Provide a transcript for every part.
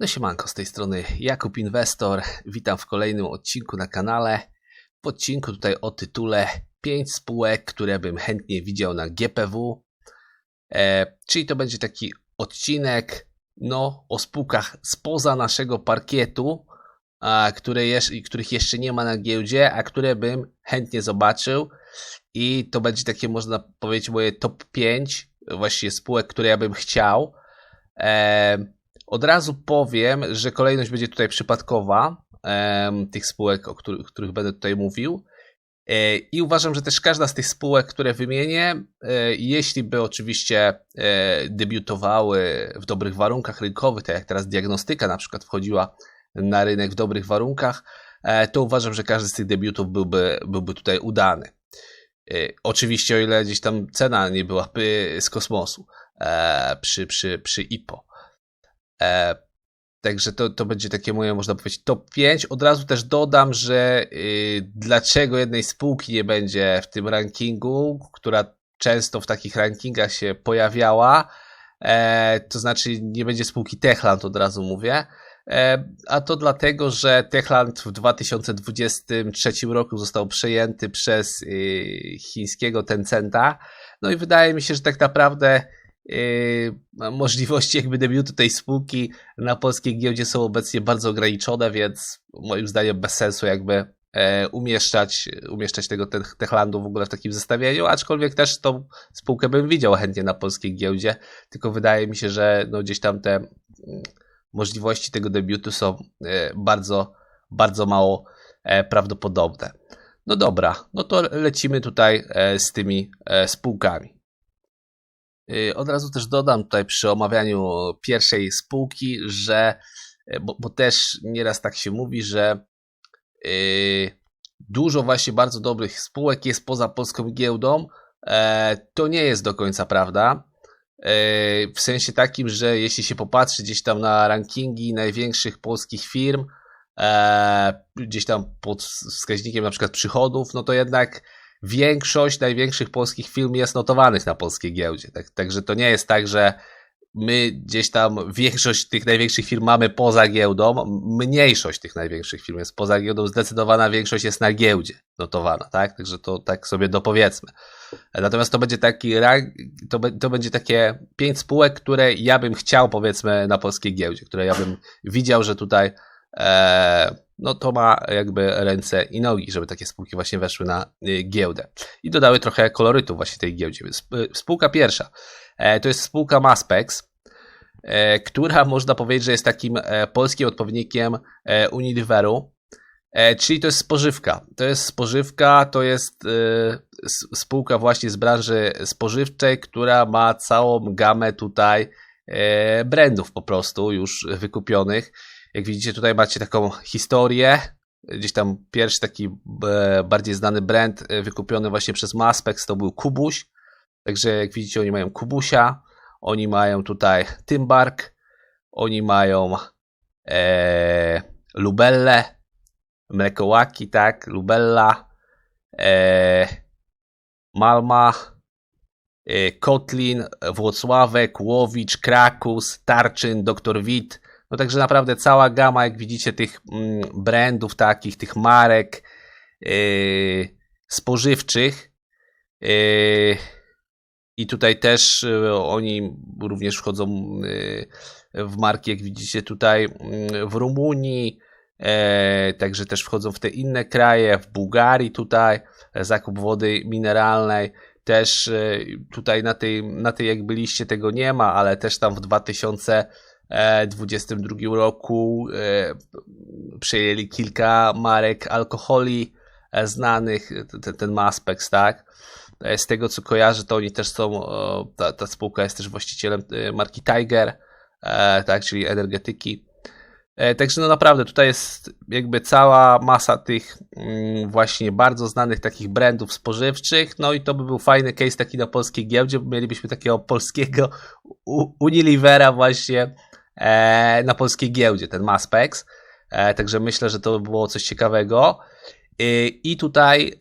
No siemanko, z tej strony Jakub Inwestor. Witam w kolejnym odcinku na kanale. W odcinku tutaj o tytule 5 spółek, które bym chętnie widział na GPW. E, czyli to będzie taki odcinek no, o spółkach spoza naszego parkietu, a, które jeż, których jeszcze nie ma na giełdzie, a które bym chętnie zobaczył. I to będzie takie, można powiedzieć, moje top 5 właśnie spółek, które ja bym chciał. E, od razu powiem, że kolejność będzie tutaj przypadkowa tych spółek, o których, których będę tutaj mówił. E, I uważam, że też każda z tych spółek, które wymienię, e, jeśli by oczywiście e, debiutowały w dobrych warunkach rynkowych, tak jak teraz diagnostyka na przykład wchodziła na rynek w dobrych warunkach, to uważam, że każdy z tych debiutów byłby, byłby tutaj udany. Oczywiście, o ile gdzieś tam cena nie byłaby z kosmosu przy, przy, przy IPO. E, Także to, to będzie takie moje, można powiedzieć, top 5. Od razu też dodam, że y, dlaczego jednej spółki nie będzie w tym rankingu, która często w takich rankingach się pojawiała, e, to znaczy nie będzie spółki Techland, od razu mówię. E, a to dlatego, że Techland w 2023 roku został przejęty przez y, chińskiego Tencenta. No i wydaje mi się, że tak naprawdę możliwości jakby debiutu tej spółki na polskiej giełdzie są obecnie bardzo ograniczone, więc moim zdaniem bez sensu jakby e, umieszczać, umieszczać tego Te- Techlandu w ogóle w takim zestawieniu, aczkolwiek też tą spółkę bym widział chętnie na polskiej giełdzie, tylko wydaje mi się, że no gdzieś tam te mm, możliwości tego debiutu są e, bardzo, bardzo mało e, prawdopodobne. No dobra, no to lecimy tutaj z tymi spółkami. Y, Od razu też dodam tutaj przy omawianiu pierwszej spółki, że, y, bo, bo też nieraz tak się mówi, że y, dużo właśnie bardzo dobrych spółek jest poza polską giełdą. E, To nie jest do końca prawda. E, W sensie takim, że jeśli się popatrzy gdzieś tam na rankingi największych polskich firm, e, gdzieś tam pod wskaźnikiem na przykład przychodów, no to jednak większość największych polskich firm jest notowanych na polskiej giełdzie. Tak, także to nie jest tak, że my gdzieś tam większość tych największych firm mamy poza giełdą, mniejszość tych największych firm jest poza giełdą, zdecydowana większość jest na giełdzie notowana, tak? Także to tak sobie dopowiedzmy. Natomiast to będzie taki to, to będzie takie pięć spółek, które ja bym chciał powiedzmy na polskiej giełdzie, które ja bym widział, że tutaj e, no to ma jakby ręce i nogi, żeby takie spółki właśnie weszły na y, giełdę. I dodały trochę kolorytu właśnie tej giełdzie. Y, Spółka pierwsza e, to jest spółka Maspex, e, która można powiedzieć, że jest takim e, polskim odpowiednikiem Unileveru. Czyli to jest spożywka. To jest spożywka, to jest s- spółka właśnie z branży spożywczej, która ma całą gamę tutaj brandów po prostu już wykupionych. Jak widzicie, tutaj macie taką historię. Gdzieś tam pierwszy taki e, bardziej znany brand e, wykupiony właśnie przez Maspex to był Kubuś. Także jak widzicie, oni mają Kubusia, oni mają tutaj Tymbark, oni mają e, Lubelle, Mlekołaki, tak, Lubella, e, Malma, e, Kotlin, Włocławek, Łowicz, Krakus, Tarczyn, Dr. Wit. No także naprawdę cała gama, jak widzicie, tych mm, brandów takich, tych marek yy, spożywczych. Yy, I tutaj też yy, oni również wchodzą yy, w marki, jak widzicie tutaj yy, w Rumunii, yy, także też wchodzą w te inne kraje, w Bułgarii tutaj, zakup wody mineralnej. Też yy, tutaj na tej, na tej jakby liście tego nie ma, ale też tam w 2000 2022 roku e, przejęli kilka marek alkoholi e, znanych, ten, ten Maspex, tak? E, Z tego co kojarzę, to oni też są, e, ta, ta spółka jest też właścicielem e, marki Tiger, e, tak, czyli energetyki. E, Także no naprawdę tutaj jest jakby cała masa tych mm, właśnie bardzo znanych takich brandów spożywczych, no i to by był fajny case taki na polskiej giełdzie, bo mielibyśmy takiego polskiego Unilevera właśnie e, na polskiej giełdzie, ten Maspex, e, także myślę, że to by było coś ciekawego. Y, I tutaj,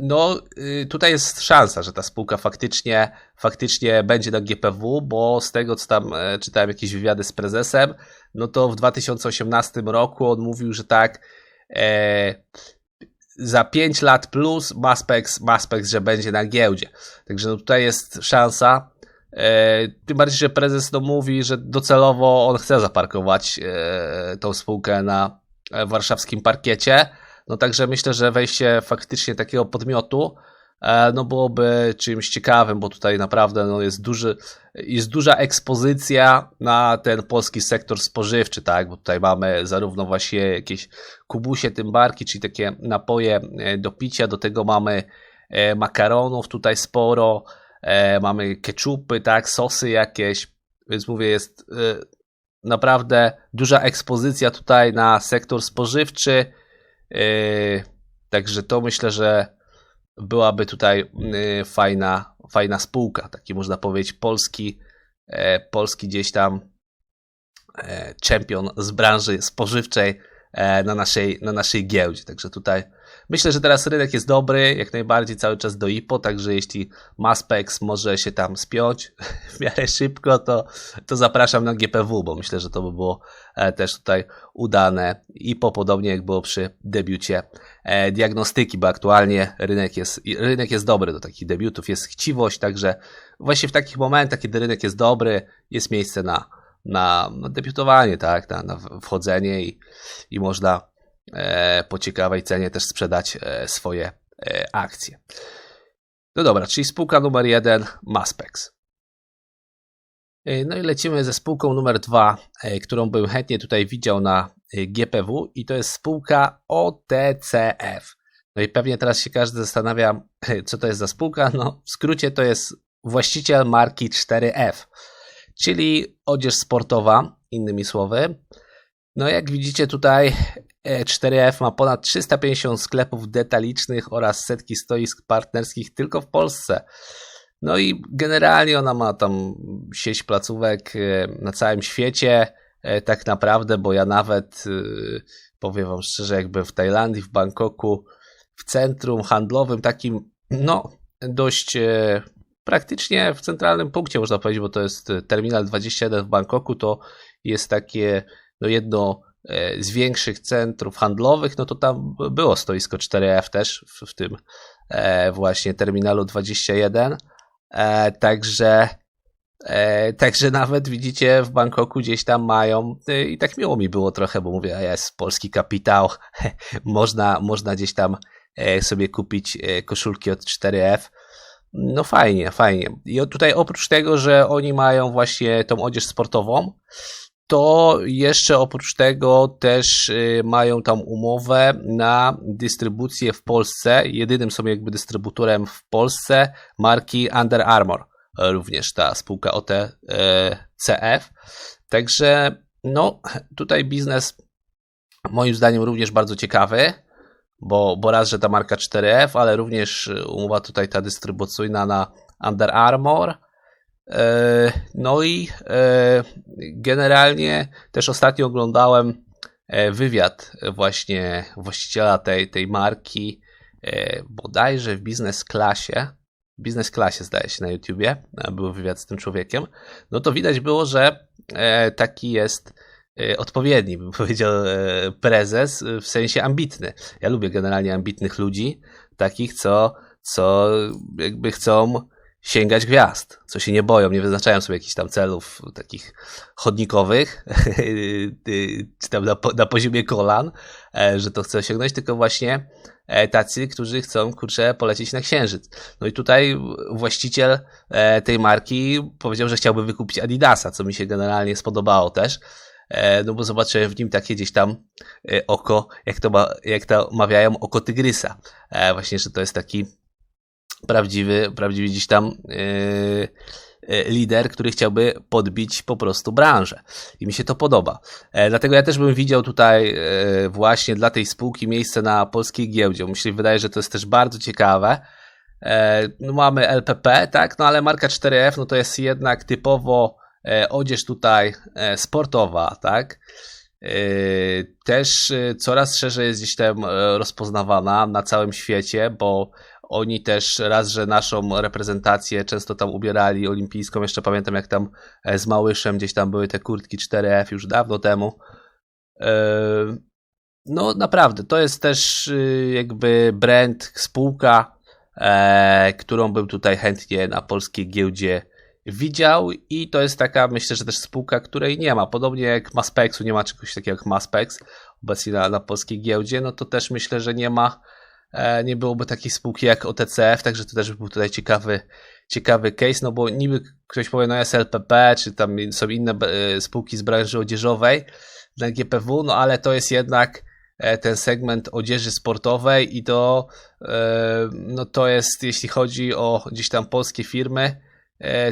no, tutaj jest szansa, że ta spółka faktycznie, faktycznie będzie na GPW, bo z tego, co tam e, czytałem jakieś wywiady z prezesem, no to w 2018 roku on mówił, że tak, e, za 5 lat plus Maspex, Maspex, że będzie na giełdzie. Także no tutaj jest szansa. E, tym bardziej, że prezes mówi, że docelowo on chce zaparkować e, tą spółkę na warszawskim parkiecie. No także myślę, że wejście faktycznie takiego podmiotu e, no byłoby czymś ciekawym, bo tutaj naprawdę no jest, duży, jest duża ekspozycja na ten polski sektor spożywczy, tak? Bo tutaj mamy zarówno właśnie jakieś kubusie, tymbarki, czyli takie napoje do picia, do tego mamy makaronów tutaj sporo, e, mamy keczupy, tak, sosy jakieś, więc mówię, jest e, naprawdę duża ekspozycja tutaj na sektor spożywczy, Yy, Także to myślę, że byłaby tutaj yy, fajna, fajna spółka. Taki można powiedzieć polski, e, polski gdzieś tam e, czempion z branży spożywczej e, na naszej, na naszej giełdzie. Także tutaj myślę, że teraz rynek jest dobry, jak najbardziej cały czas do IPO, także jeśli Maspex może się tam spiąć w miarę szybko, to, to zapraszam na GPW, bo myślę, że to by było e, też tutaj udane IPO, podobnie jak było przy debiucie e, diagnostyki, bo aktualnie rynek jest, rynek jest dobry do takich debiutów, jest chciwość, także właśnie w takich momentach, kiedy rynek jest dobry, jest miejsce na, na, debiutowanie, tak, na, na wchodzenie i, i można e, po ciekawej cenie też sprzedać e, swoje e, akcje. No dobra, czyli spółka numer jeden Maspex. E, No i lecimy ze spółką numer dwa, e, którą bym chętnie tutaj widział na e, GPW i to jest spółka OTCF. No i pewnie teraz się każdy zastanawia, co to jest za spółka. No w skrócie to jest właściciel marki 4F, czyli odzież sportowa, innymi słowy. No jak widzicie tutaj e, 4F ma ponad 350 sklepów detalicznych oraz setki stoisk partnerskich tylko w Polsce. No i generalnie ona ma tam sieć placówek e, na całym świecie, e, tak naprawdę, bo ja nawet e, powiem Wam szczerze, jakby w Tajlandii, w Bangkoku, w centrum handlowym, takim, no, dość e, praktycznie w centralnym punkcie, można powiedzieć, bo to jest e, Terminal 21 w Bangkoku, to jest takie no jedno e, z większych centrów handlowych, no to tam było stoisko 4F też w, w tym e, właśnie Terminalu 21. E, także, także nawet widzicie w Bangkoku gdzieś tam mają i tak miło mi było trochę, bo mówię, a jest polski kapitał, można, można gdzieś tam sobie kupić koszulki od 4F. No fajnie, fajnie. I tutaj oprócz tego, że oni mają właśnie tą odzież sportową, to jeszcze oprócz tego też y, mają tam umowę na dystrybucję w Polsce. Jedynym są jakby dystrybutorem w Polsce marki Under Armour. e, Również ta spółka OTCF. Także no tutaj biznes moim zdaniem również bardzo ciekawy, bo, bo raz, że ta marka 4F, ale również y, umowa tutaj ta dystrybucyjna na Under Armour. E, No i e, generalnie też ostatnio oglądałem e, wywiad właśnie właściciela tej, tej marki, bodajże w biznes klasie. Biznes klasie zdaje się na YouTubie, był wywiad z tym człowiekiem. No to widać było, że taki jest odpowiedni, bym powiedział, e, prezes, e, w sensie ambitny. Ja lubię generalnie ambitnych ludzi, takich, co, co jakby chcą sięgać gwiazd, co się nie boją, nie wyznaczają sobie jakichś tam celów takich chodnikowych, czy tam na, na poziomie kolan, e, że to chce osiągnąć, tylko właśnie e, tacy, którzy chcą, kurczę, polecieć na księżyc. No i tutaj właściciel e, tej marki powiedział, że chciałby wykupić Adidasa, co mi się generalnie spodobało też, e, no bo zobaczyłem w nim takie gdzieś tam e, oko, jak to, ma, jak to mawiają, oko tygrysa. E, Właśnie, że to jest taki prawdziwy, prawdziwy gdzieś tam e, lider, który chciałby podbić po prostu branżę. I mi się to podoba. E, dlatego ja też bym widział tutaj e, właśnie dla tej spółki miejsce na polskiej giełdzie. Mi się wydaje, że to jest też bardzo ciekawe. E, no mamy LPP, tak, no ale marka 4F no to jest jednak typowo e, odzież tutaj e, sportowa, tak. E, Też e, coraz szerzej jest gdzieś tam e, rozpoznawana na całym świecie, bo oni też raz, że naszą reprezentację często tam ubierali olimpijską, jeszcze pamiętam jak tam e, z Małyszem gdzieś tam były te kurtki 4F już dawno temu. E, No naprawdę, to jest też jakby brand, spółka, e, którą bym tutaj chętnie na polskiej giełdzie widział i to jest taka, myślę, że też spółka, której nie ma. Podobnie jak Maspexu, nie ma czegoś takiego jak Maspex obecnie na, na polskiej giełdzie, no to też myślę, że nie ma, e, nie byłoby takiej spółki jak OTCF, także to też by był tutaj ciekawy, ciekawy case, no bo niby ktoś powie, no jest LPP, czy tam są inne e, spółki z branży odzieżowej na GPW, no ale to jest jednak e, ten segment odzieży sportowej i to, no to jest, jeśli chodzi o gdzieś tam polskie firmy,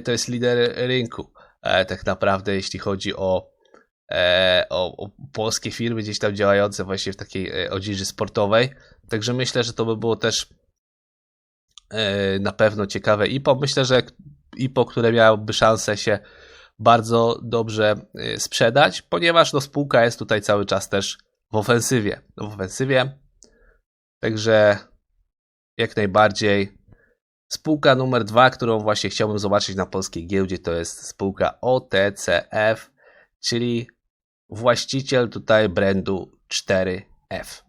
to jest lider rynku. E, Tak naprawdę, jeśli chodzi o, e, o, o polskie firmy gdzieś tam działające właśnie w takiej e, odzieży sportowej. Także myślę, że to by było też e, na pewno ciekawe IPO. Myślę, że IPO, które miałoby szansę się bardzo dobrze e, sprzedać, ponieważ no, spółka jest tutaj cały czas też w ofensywie. W ofensywie. Także jak najbardziej Spółka numer dwa, którą właśnie chciałbym zobaczyć na polskiej giełdzie, to jest spółka OTCF, czyli właściciel tutaj brandu 4F.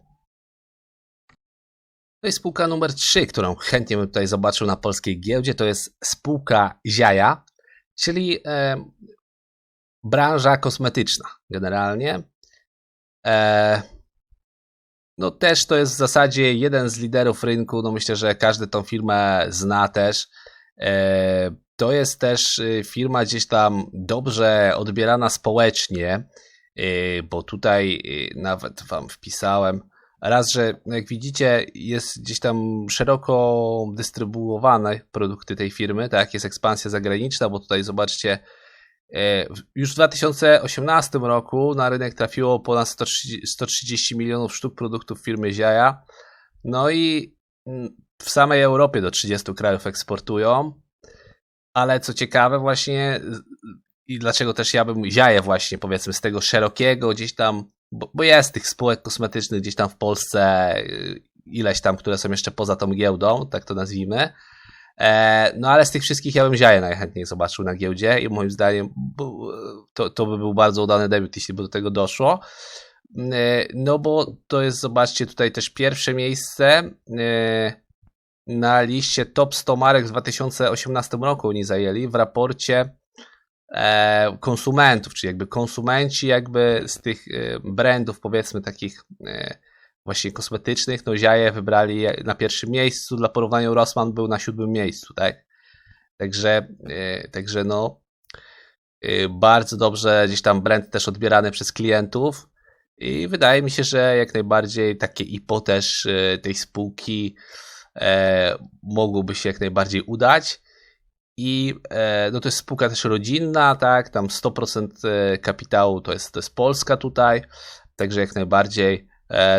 No i spółka numer 3, którą chętnie bym tutaj zobaczył na polskiej giełdzie, to jest spółka Ziaja, czyli e, branża kosmetyczna generalnie. E, no też to jest w zasadzie jeden z liderów rynku, no myślę, że każdy tą firmę zna też. E, To jest też y, firma gdzieś tam dobrze odbierana społecznie, y, bo tutaj y, nawet wam wpisałem raz, że no jak widzicie jest gdzieś tam szeroko dystrybuowane produkty tej firmy, tak, jest ekspansja zagraniczna, bo tutaj zobaczcie, Już w 2018 roku na rynek trafiło ponad 130, 130 milionów sztuk produktów firmy Ziaja. No i mm, w samej Europie do 30 krajów eksportują. Ale co ciekawe, właśnie i dlaczego też ja bym Ziaję właśnie powiedzmy z tego szerokiego gdzieś tam, bo, bo jest tych spółek kosmetycznych gdzieś tam w Polsce y, ileś tam, które są jeszcze poza tą giełdą, tak to nazwijmy. E, No ale z tych wszystkich ja bym Ziaję najchętniej zobaczył na giełdzie i moim zdaniem to, to by był bardzo udany debiut, jeśli by do tego doszło. E, No bo to jest, zobaczcie, tutaj też pierwsze miejsce e, na liście top 100 marek w 2018 roku oni zajęli w raporcie konsumentów, czyli jakby konsumenci jakby z tych brandów powiedzmy takich właśnie kosmetycznych, no Ziaję wybrali na pierwszym miejscu, dla porównania Rossmann był na siódmym miejscu, tak? Także, e, także no e, bardzo dobrze gdzieś tam brand też odbierany przez klientów i wydaje mi się, że jak najbardziej takie IPO też e, tej spółki mogłoby się jak najbardziej udać. I no to jest spółka też rodzinna, tak? Tam 100% e, kapitału to jest, to jest Polska tutaj, także jak najbardziej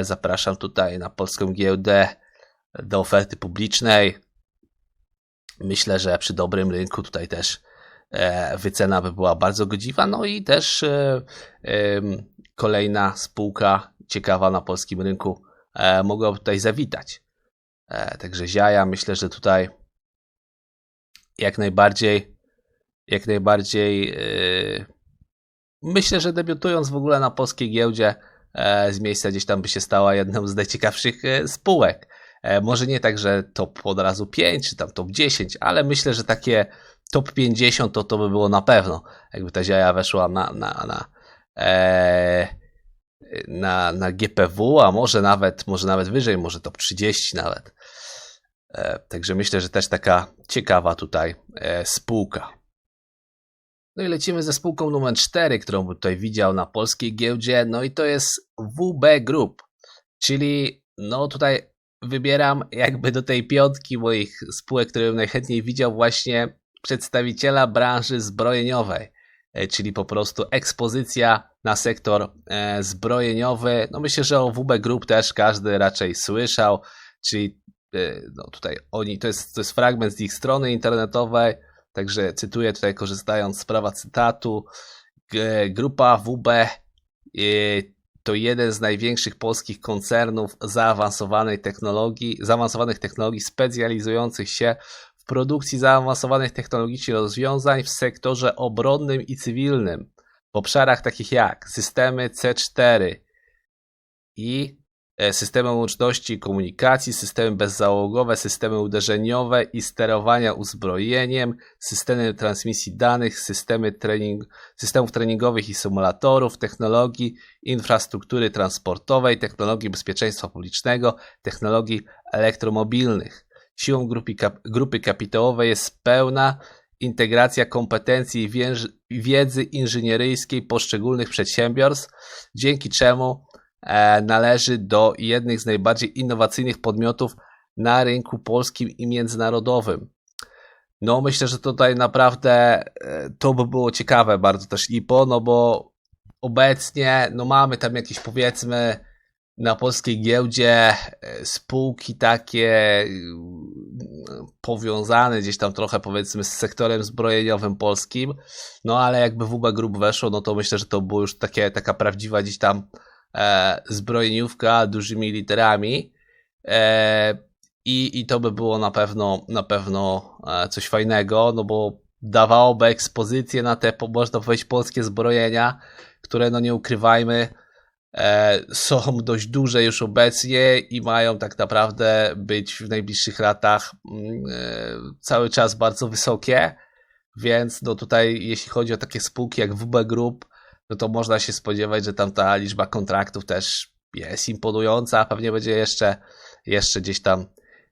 zapraszam tutaj na polską giełdę do oferty publicznej. Myślę, że przy dobrym rynku tutaj też e, wycena by była bardzo godziwa. No i też e, kolejna spółka ciekawa na polskim rynku e, mogłaby tutaj zawitać. E, Także Ziaja, myślę, że tutaj jak najbardziej, jak najbardziej myślę, że debiutując w ogóle na polskiej giełdzie e, z miejsca gdzieś tam by się stała jedną z najciekawszych e, spółek. E, może nie tak, że top od razu 5 czy tam top 10, ale myślę, że takie top 50 to, to by było na pewno, jakby ta Ziaja weszła na, na, na, e, na, na GPW, a może nawet, może nawet wyżej, może top 30 nawet. E, Także myślę, że też taka ciekawa tutaj e, spółka. No i lecimy ze spółką numer 4, którą tutaj widział na polskiej giełdzie. No i to jest WB Group, czyli no tutaj wybieram jakby do tej piątki moich spółek, które bym najchętniej widział właśnie przedstawiciela branży zbrojeniowej, e, czyli po prostu ekspozycja na sektor e, zbrojeniowy. No myślę, że o WB Group też każdy raczej słyszał, czyli e, no tutaj oni, to jest, to jest fragment z ich strony internetowej, także cytuję tutaj korzystając z prawa cytatu. Grupa WB e, to jeden z największych polskich koncernów zaawansowanej technologii, zaawansowanych technologii specjalizujących się w produkcji zaawansowanych technologicznie rozwiązań w sektorze obronnym i cywilnym w obszarach takich jak systemy C4 i systemy łączności i komunikacji, systemy bezzałogowe, systemy uderzeniowe i sterowania uzbrojeniem, systemy transmisji danych, systemy trening, systemów treningowych i symulatorów, technologii infrastruktury transportowej, technologii bezpieczeństwa publicznego, technologii elektromobilnych. Siłą grupy, kap- grupy kapitałowej jest pełna integracja kompetencji i wiedzy inżynieryjskiej poszczególnych przedsiębiorstw, dzięki czemu e, należy do jednych z najbardziej innowacyjnych podmiotów na rynku polskim i międzynarodowym. No, myślę, że tutaj naprawdę e, to by było ciekawe bardzo też IPO, no bo obecnie no mamy tam jakieś powiedzmy na polskiej giełdzie e, spółki takie e, powiązane gdzieś tam trochę powiedzmy z sektorem zbrojeniowym polskim, no ale jakby WB Group weszło, no to myślę, że to było już takie, taka prawdziwa gdzieś tam e, zbrojeniówka dużymi literami e, i, i to by było na pewno na pewno e, coś fajnego, no bo dawałoby ekspozycję na te, można powiedzieć, polskie zbrojenia, które no nie ukrywajmy, e, są dość duże już obecnie i mają tak naprawdę być w najbliższych latach mm, e, cały czas bardzo wysokie, więc no tutaj jeśli chodzi o takie spółki jak WB Group, no to można się spodziewać, że tam ta liczba kontraktów też jest imponująca, a pewnie będzie jeszcze, jeszcze gdzieś tam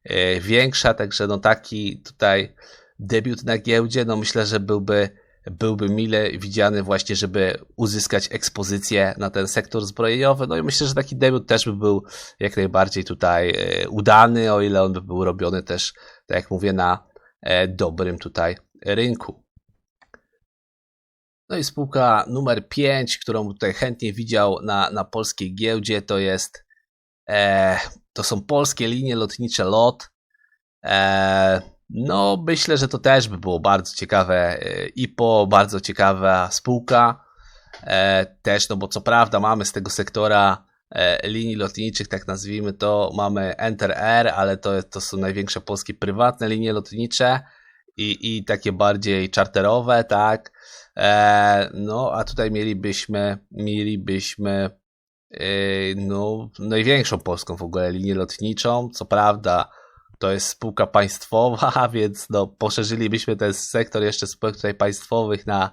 e, większa, także no taki tutaj debiut na giełdzie, no myślę, że byłby byłby mile widziany właśnie, żeby uzyskać ekspozycję na ten sektor zbrojeniowy. No i myślę, że taki debiut też by był jak najbardziej tutaj e, udany, o ile on by był robiony też, tak jak mówię, na e, dobrym tutaj rynku. No i spółka numer 5, którą tutaj chętnie widział na, na polskiej giełdzie, to jest e, to są polskie linie lotnicze LOT. E, no, myślę, że to też by było bardzo ciekawe e, IPO, bardzo ciekawa spółka. E, też, no bo co prawda mamy z tego sektora e, linii lotniczych, tak nazwijmy to, mamy Enter Air, ale to, to są największe polskie prywatne linie lotnicze i, i takie bardziej czarterowe, tak. E, no, a tutaj mielibyśmy, mielibyśmy e, no, największą polską w ogóle linię lotniczą. Co prawda, to jest spółka państwowa, więc no, poszerzylibyśmy ten sektor jeszcze spółek tutaj państwowych na,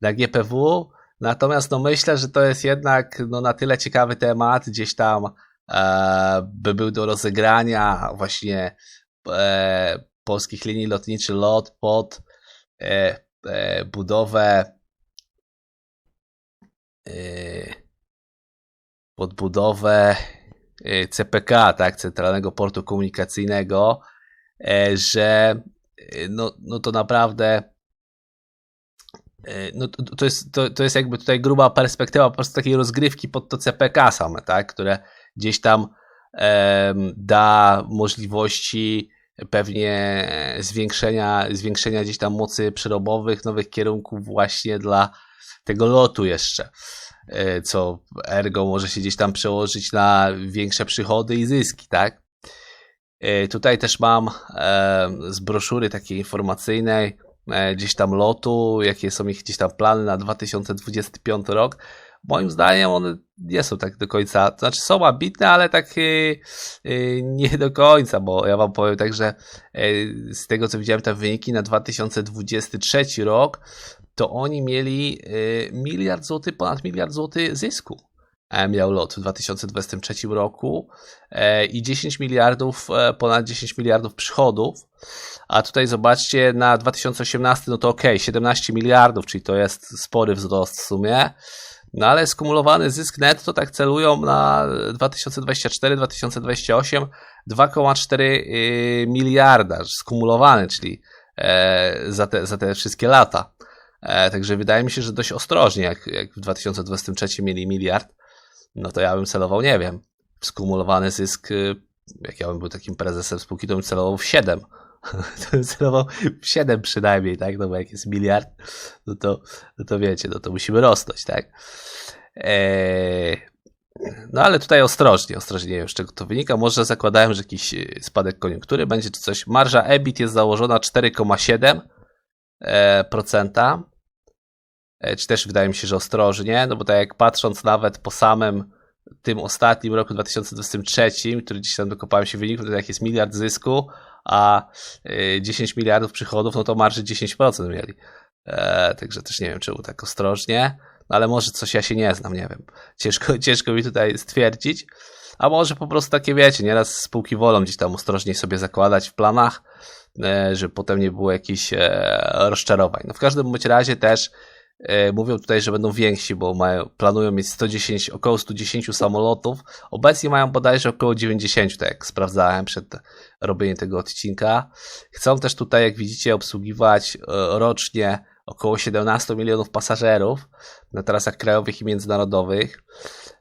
na GPW. Natomiast no, myślę, że to jest jednak no, na tyle ciekawy temat, gdzieś tam e, by był do rozegrania właśnie e, polskich linii lotniczych LOT pod e, e, budowę e, pod budowę e, CPK, tak, Centralnego Portu Komunikacyjnego, e, że e, no, no to naprawdę no to, jest, to, to jest jakby tutaj gruba perspektywa po prostu takiej rozgrywki pod to CPK same, tak, które gdzieś tam da możliwości pewnie zwiększenia, zwiększenia gdzieś tam mocy przerobowych, nowych kierunków właśnie dla tego lotu jeszcze, e, co ergo może się gdzieś tam przełożyć na większe przychody i zyski, tak? E, Tutaj też mam e, z broszury takiej informacyjnej gdzieś tam lotu, jakie są ich gdzieś tam plany na 2025 rok. Moim zdaniem one nie są tak do końca, to znaczy są ambitne, ale tak e, e, nie do końca, bo ja wam powiem tak, że e, z tego co widziałem te wyniki na 2023 rok, to oni mieli e, miliard złotych, ponad miliard złotych zysku e, miał lot w 2023 roku e, i 10 miliardów, e, ponad 10 miliardów przychodów. A tutaj zobaczcie na 2018, no to ok, 17 miliardów, czyli to jest spory wzrost w sumie. No ale skumulowany zysk netto tak celują na 2024-2028 2,4 y, miliarda skumulowany, czyli e, za, te, za te wszystkie lata. E, także wydaje mi się, że dość ostrożnie, jak, jak w 2023 mieli miliard, no to ja bym celował, nie wiem, skumulowany zysk, y, jak ja bym był takim prezesem spółki, to bym celował w 7. celował w 7 przynajmniej, tak? No bo jak jest miliard, no to, no to wiecie, no to musimy rosnąć, tak? Eee, no ale tutaj ostrożnie, ostrożnie, nie wiem z czego to wynika. Może zakładałem, że jakiś y, spadek koniunktury będzie czy coś. Marża EBIT jest założona 4,7%, e, e, czy też wydaje mi się, że ostrożnie, no bo tak jak patrząc nawet po samym tym ostatnim roku 2023, który gdzieś tam dokopałem się wyniku, to jak jest miliard zysku, a 10 e, miliardów przychodów, no to marży 10% mieli. E, także też nie wiem, czemu tak ostrożnie, no ale może coś ja się nie znam, nie wiem. Ciężko, ciężko mi tutaj stwierdzić. A może po prostu takie wiecie, nieraz spółki wolą gdzieś tam ostrożniej sobie zakładać w planach, e, żeby potem nie było jakichś rozczarowań. No w każdym bądź razie też E, mówią tutaj, że będą więksi, bo mają, planują mieć 110, około 110 samolotów. Obecnie mają bodajże około 90, tak jak sprawdzałem przed robieniem tego odcinka. Chcą też tutaj, jak widzicie, obsługiwać e, rocznie około 17 milionów pasażerów na trasach krajowych i międzynarodowych.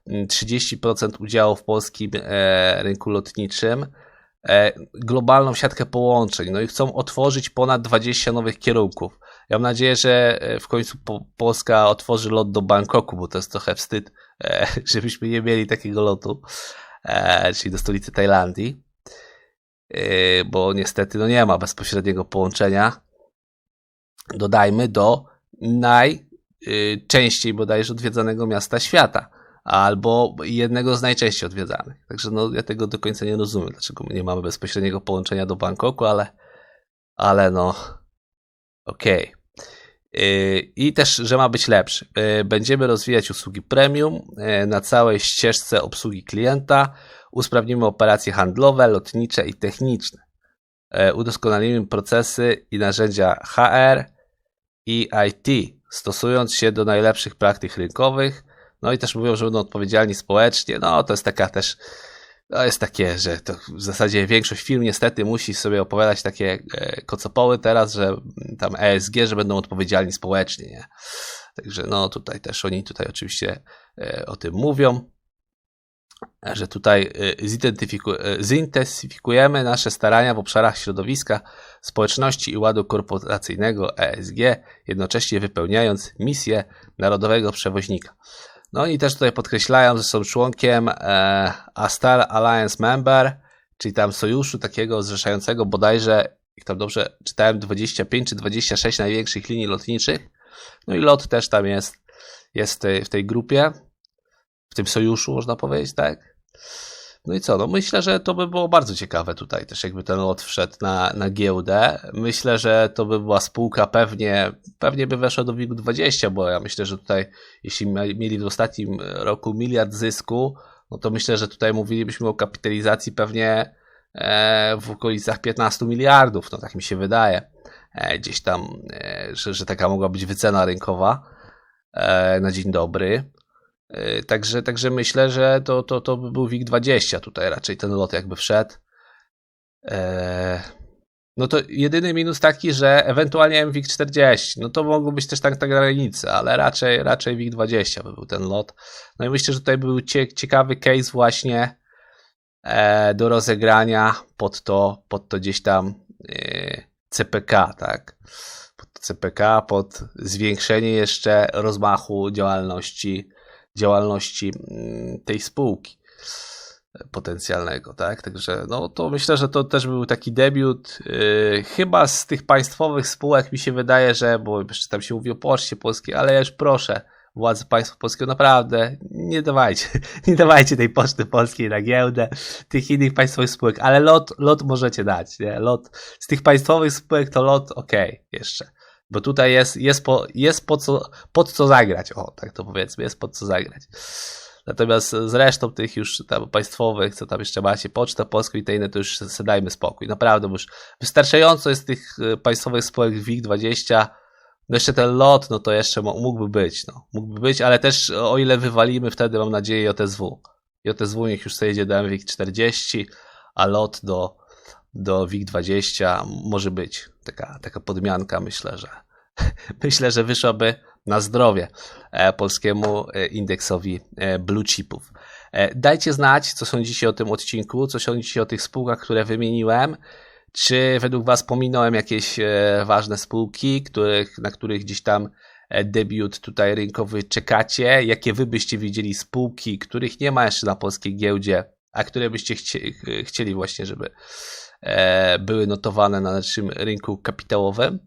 30% mm, udziału w polskim e, rynku lotniczym globalną siatkę połączeń, no i chcą otworzyć ponad 20 nowych kierunków. Ja mam nadzieję, że e, w końcu Polska otworzy lot do Bangkoku, bo to jest trochę wstyd, e, żebyśmy nie mieli takiego lotu, e, czyli do stolicy Tajlandii, bo niestety no nie ma bezpośredniego połączenia. Dodajmy do najczęściej bodajże odwiedzanego miasta świata albo jednego z najczęściej odwiedzanych. Także no, ja tego do końca nie rozumiem, dlaczego nie mamy bezpośredniego połączenia do Bangkoku, ale, ale no, okej. Okay. I też, że ma być lepszy. Y, będziemy rozwijać usługi premium y, na całej ścieżce obsługi klienta. Usprawnimy operacje handlowe, lotnicze i techniczne. Y, udoskonalimy procesy i narzędzia HR i IT, stosując się do najlepszych praktyk rynkowych. No i też mówią, że będą odpowiedzialni społecznie. No to jest taka też to jest takie, że to w zasadzie większość firm niestety musi sobie opowiadać takie e, kocopoły teraz, że tam ESG, że będą odpowiedzialni społecznie, nie? Także no tutaj też oni tutaj oczywiście e, o tym mówią, że tutaj e, zintensyfikujemy nasze starania w obszarach środowiska, społeczności i ładu korporacyjnego ESG, jednocześnie wypełniając misję narodowego przewoźnika. No oni też tutaj podkreślają, że są członkiem e, Astar Alliance Member, czyli tam sojuszu takiego zrzeszającego bodajże, jak tam dobrze czytałem, 25 czy 26 największych linii lotniczych. No i lot też tam jest, jest w tej grupie, w tym sojuszu można powiedzieć, tak? No i co? No myślę, że to by było bardzo ciekawe tutaj też, jakby ten lot wszedł na, na giełdę. Myślę, że to by była spółka pewnie, pewnie by weszła do WIG-20, bo ja myślę, że tutaj, jeśli mieli w ostatnim roku miliard zysku, no to myślę, że tutaj mówilibyśmy o kapitalizacji pewnie e, w okolicach 15 miliardów, no tak mi się wydaje. E, gdzieś tam, e, że, że taka mogła być wycena rynkowa na dzień dobry. Y, także, także myślę, że to, to, to by był WIG-20 tutaj raczej ten lot jakby wszedł. Eee, no to jedyny minus taki, że ewentualnie MWIG-40, no to mogło być też tak, tak granicy, ale raczej, raczej WIG-20 by był ten lot. No i myślę, że tutaj był cie, ciekawy case właśnie e, do rozegrania pod to, pod to gdzieś tam e, CPK, tak? Pod CPK, pod zwiększenie jeszcze rozmachu działalności działalności mm, tej spółki potencjalnego, tak? Także no to myślę, że to też był taki debiut. Yy, chyba z tych państwowych spółek mi się wydaje, że, bo jeszcze tam się mówi o Poczcie Polskiej, ale ja już proszę władzy państwa polskiego, naprawdę nie dawajcie, nie dawajcie tej Poczty Polskiej na giełdę, tych innych państwowych spółek, ale lot, lot możecie dać, nie? Lot z tych państwowych spółek to lot ok, jeszcze. Bo tutaj jest, jest, po, jest po co, pod co zagrać. O, tak to powiedzmy, jest pod co zagrać. Natomiast z resztą tych już tam państwowych, co tam jeszcze macie, Poczta Polska i te inne, to już sobie dajmy spokój. Naprawdę, już wystarczająco jest tych e, państwowych spółek WIG20. No jeszcze ten lot, no to jeszcze mógłby być, no. Mógłby być, ale też o ile wywalimy wtedy, mam nadzieję, JSW. JSW niech już sobie jedzie do MWIG 40, a lot do, do WIG20 może być taka, taka podmianka, myślę, że myślę, że wyszłaby na zdrowie e, polskiemu e, indeksowi e, blue chipów. Dajcie znać, co sądzicie o tym odcinku, co sądzicie o tych spółkach, które wymieniłem. Czy według Was pominąłem jakieś ważne spółki, których, na których gdzieś tam debiut tutaj rynkowy czekacie? Jakie Wy byście widzieli spółki, których nie ma jeszcze na polskiej giełdzie, a które byście chcie, ch- chcieli właśnie, żeby były notowane na naszym rynku kapitałowym?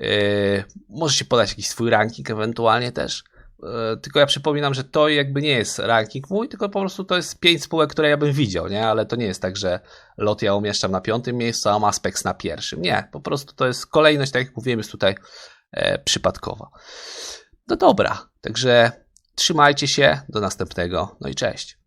E, Możecie podać jakiś swój ranking ewentualnie też. E, Tylko ja przypominam, że to jakby nie jest ranking mój, tylko po prostu to jest pięć spółek, które ja bym widział, nie? Ale to nie jest tak, że lot ja umieszczam na piątym miejscu, a Maspex na pierwszym. Nie, po prostu to jest kolejność, tak jak mówiłem, jest tutaj e, przypadkowa. No dobra, także trzymajcie się, do następnego, no i cześć.